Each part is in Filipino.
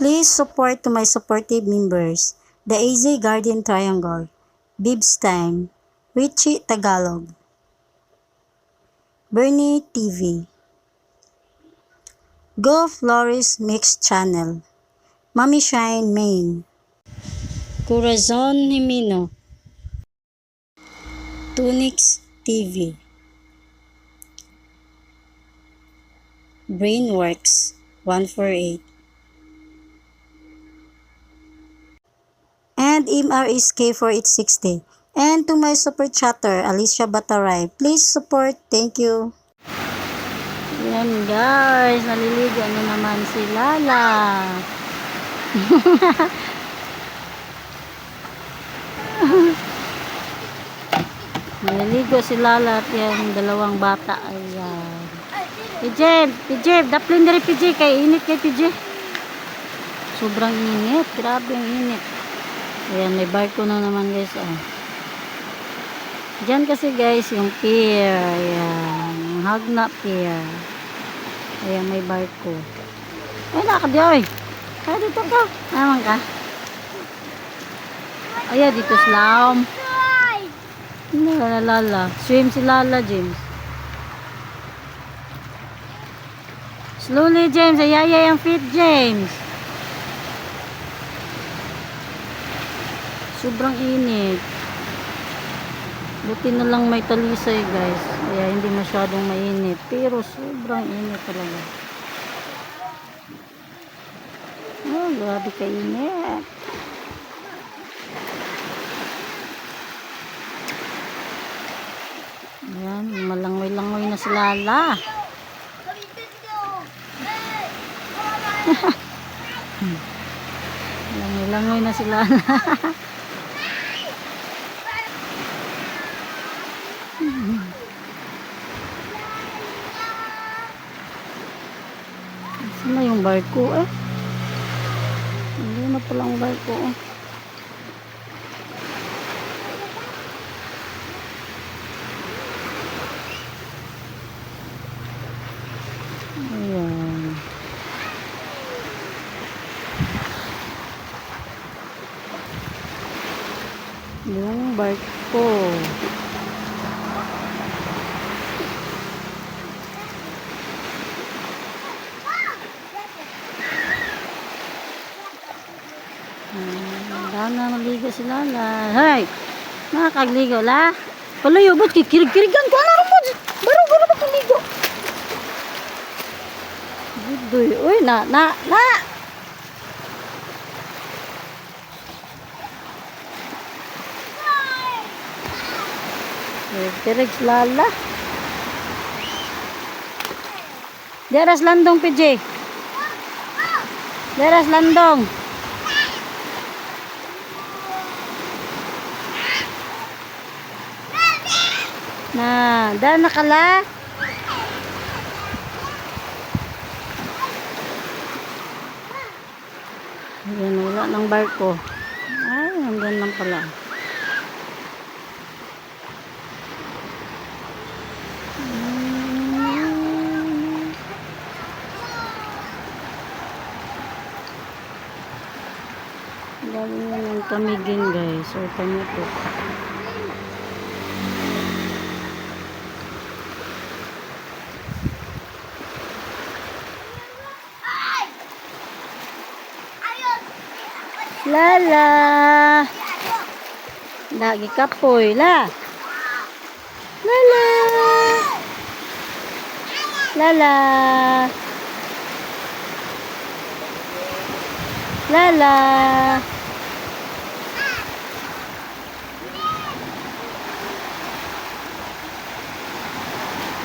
Please support to my supportive members, the AZ Guardian Triangle, Bibs Time, Richie Tagalog, Bernie TV, Go Flores Mix Channel, Mami Shine Main, Corazon Himino, Tunix TV, Brainworks 148, and MRS K4860. And to my super chatter, Alicia Bataray, please support. Thank you. Yan guys, naliligo na naman si Lala. naliligo si Lala at yung dalawang bata. Ayan. PJ, PJ, daplin na rin PJ, kay init kay PJ. Sobrang init, grabe ang init. Ayan, may barko na naman guys. Oh. Diyan kasi guys, yung pier. Ayan, yung Hagna Pier. Ayan, may barko. Ay, nakadi, oy. Kaya dito ka. Naman ka. Ayan, dito slam. Lala, lala. Swim si Lala, James. Slowly, James. Ayaya yung feet, James. Sobrang init. Buti na lang may talisay, guys. Kaya hindi masyadong mainit. Pero sobrang init talaga. Oh, grabe ka init. Ayan, malangoy-langoy na si Lala. Langoy-langoy na si Lala. Yung barko eh? Hindi na pala ang barko eh. Ayan. Yung barko. Daan na maligo si Lala. Hay! Nakakagligo la. Palayo, ba't kikirig-kirigan ko? Ano mo? Baro, baro ba kuligo? Budoy. Uy, na, na, na! Kirig si Lala. Deras landong, PJ. Deras landong. Na, daan na kala. Ayan, wala ng barko. Ay, hanggang lang pala. Dami na ng tamigin guys. Or tamutok. Lala. Lagi kapoy la. Lala. Lala. Lala.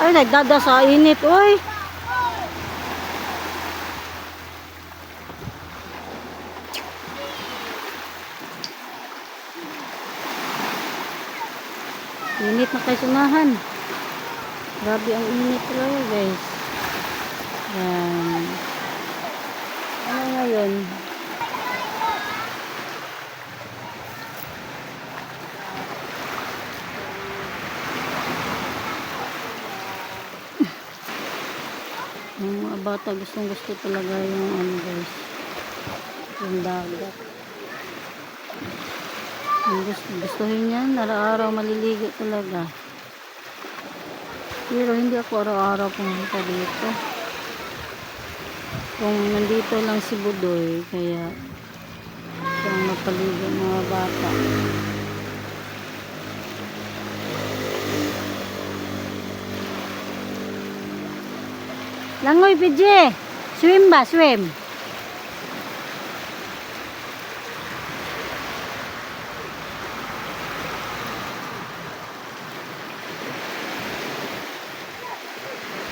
Ay, nagdada sa init, oy. Init na kayo sunahan. Grabe ang init talaga guys. Yan. Ano ngayon? Yung mga bata gustong gusto talaga yung ano guys. Yung dagat. Gusto, gustuhin yan, araw-araw maliligo talaga. Pero hindi ako araw-araw pumunta dito. Kung nandito lang si Budoy, kaya siyang magpaligo ng mga bata. Langoy, PJ! Swim ba? Swim!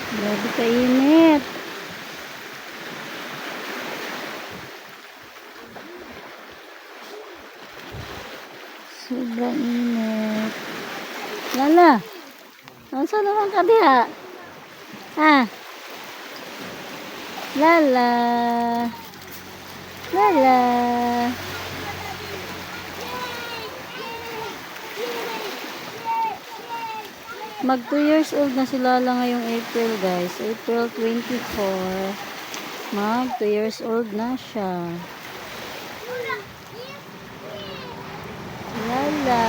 Grabe kainit. Sobrang init. Lala, saan naman ka diha? Ha? Lala. Lala. Mag 2 years old na si Lala ngayong April guys. April 24. Mag 2 years old na siya. Lala.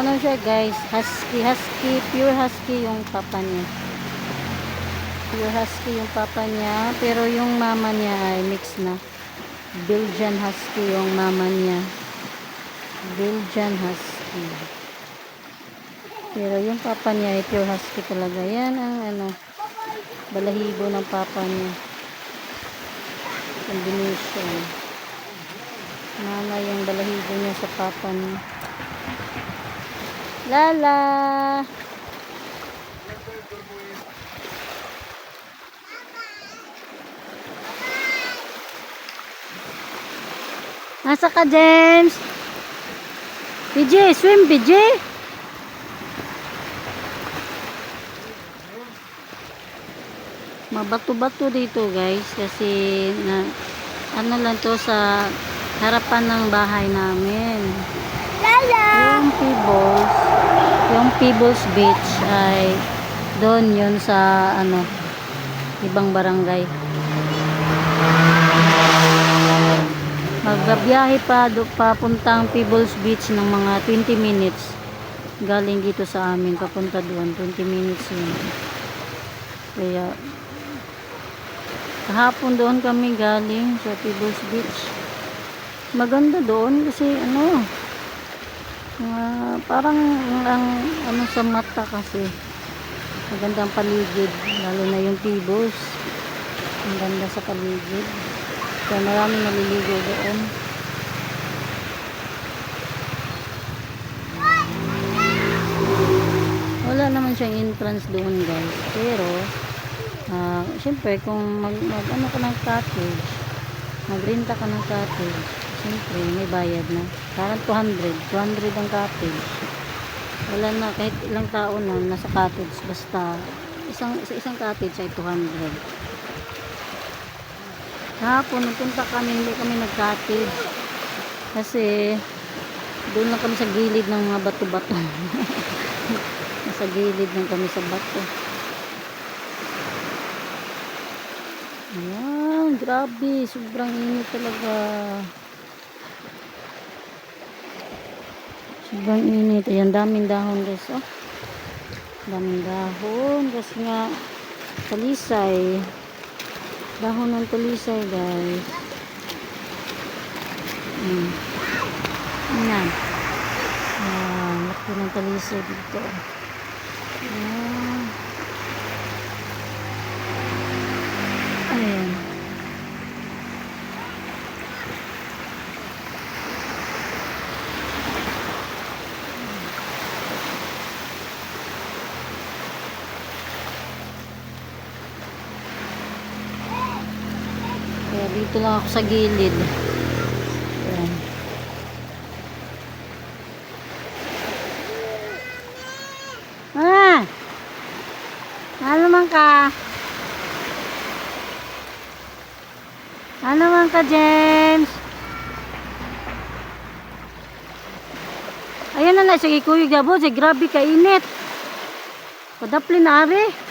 Ano siya guys? Husky. Husky. Pure husky yung papa niya. Pure husky yung papa niya. Pero yung mama niya ay mix na. Belgian husky yung mama niya. Belgian husky. Pero yung papa niya ay pure husky talaga. Yan ang ano, balahibo ng papa niya. Combination. Mama yung balahibo niya sa papa niya. Lala! Nasa ka, James? PJ, swim, PJ! Mabato-bato dito guys kasi na ano lang to sa harapan ng bahay namin. Yung Pebbles yung Pebbles Beach ay doon yun sa ano ibang barangay. Magbabiyahe pa do, papuntang Pebbles Beach ng mga 20 minutes. Galing dito sa amin papunta doon 20 minutes yun. Kaya Kahapon doon kami galing sa Pebbles Beach. Maganda doon kasi ano, ah, parang ang ano sa mata kasi. Magandang paligid, lalo na yung Pebbles. Ang ganda sa paligid. Kaya maraming naliligo doon. Wala naman siyang entrance doon guys. Pero, Ah, siyempre kung mag, mag ano ka ng cottage, magrenta ka ng cottage, siyempre may bayad na. Parang 200, 200 ang cottage. Wala na kahit ilang tao na nasa cottage basta isang sa isang cottage ay 200. Kahapon nagpunta kami, hindi kami nag-cottage. Kasi doon lang kami sa gilid ng mga bato-bato. Nasa gilid lang kami sa bato. Ayan, grabe. Sobrang init talaga. Sobrang init. Ayan, daming dahon guys. Oh. Daming dahon. Kasi nga, talisay. Dahon ng talisay guys. Hmm. Ayan. Ayan, laki ng talisay dito. Ayan. Kaya dito lang ako sa gilid. Ayan. Ah! Ano man ka? Ano man ka, James? Ayan na na, sige kuya gabo, sige grabe ka init. Padaplin na ari.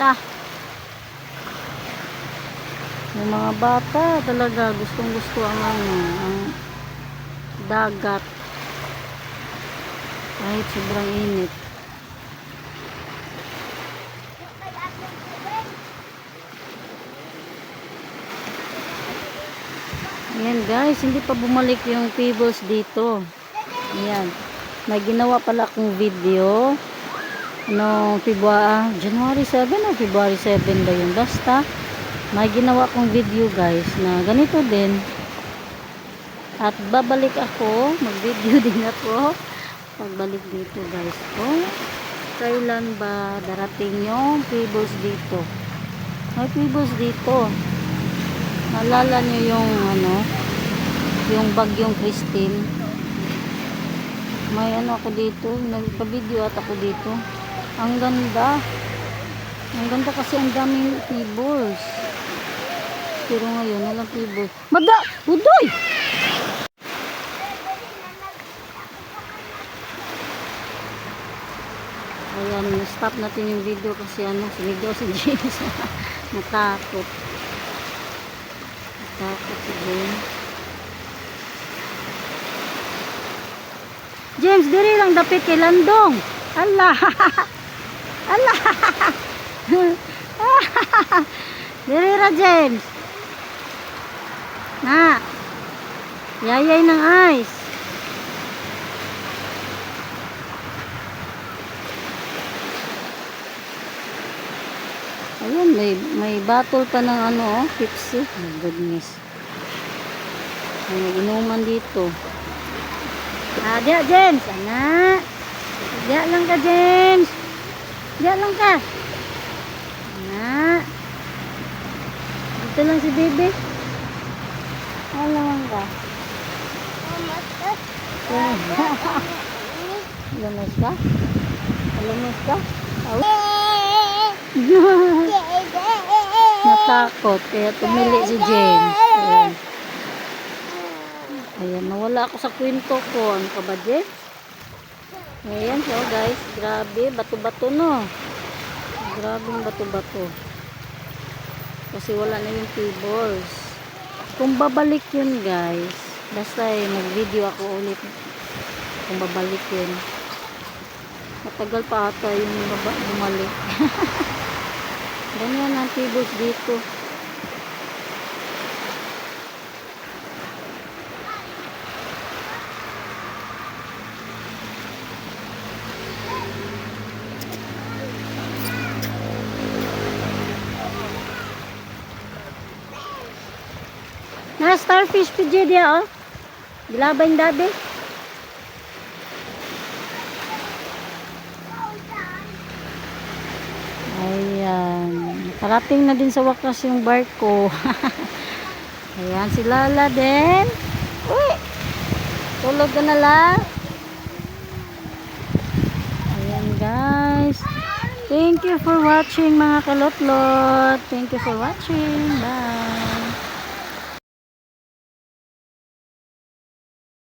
basta. Yung mga bata talaga gustong gusto ang ano, ang dagat. Kahit sobrang init. Ayan guys, hindi pa bumalik yung Pebbles dito. Ayan. May ginawa pala akong video. Ano, February, January 7 o February 7 ba yun? Basta, may ginawa akong video guys na ganito din. At babalik ako, mag-video din ako. Pagbalik dito guys ko. Kailan ba darating yung Pebbles dito? May Pebbles dito. Naalala niyo yung ano, yung bagyong Christine. May ano ako dito, nagpa-video at ako dito. Ang ganda. Ang ganda kasi ang daming pebbles. Pero ngayon, walang pebbles. Mada! Udoy! Ayan, stop natin yung video kasi ano, sumigaw si James. Natakot. Natakot si James. James, diri lang dapit kay Landong. Allah. Allah. diri ra James. Na. Yayay ng ice. Ayun, may may battle pa ng ano, oh, Pepsi. My goodness. May inuman dito. Ah, diya, James. Ana. Diya lang ka, James. Diya lang ka. Ana. Dito lang si Bebe. Alam ka. Lumas ka? Lumas ka? Natakot. Kaya tumili si James. Ayan. Ayan, nawala ako sa kwento ko. Ano ka ba, James? Ayan, so guys. Grabe, bato-bato no. Grabing bato-bato. Kasi wala na yung tables. Kung babalik yun, guys. Basta eh, mag-video ako ulit. Kung babalik yun. Matagal pa ata yung bumalik. Ganyan ang tables dito. Starfish PJ dia oh. Gilabay dabi. Ayan. Parating na din sa wakas yung barko. Ayan si Lala din. Uy! Tulog ka na la. Ayan guys. Thank you for watching mga kalotlot. Thank you for watching. Bye.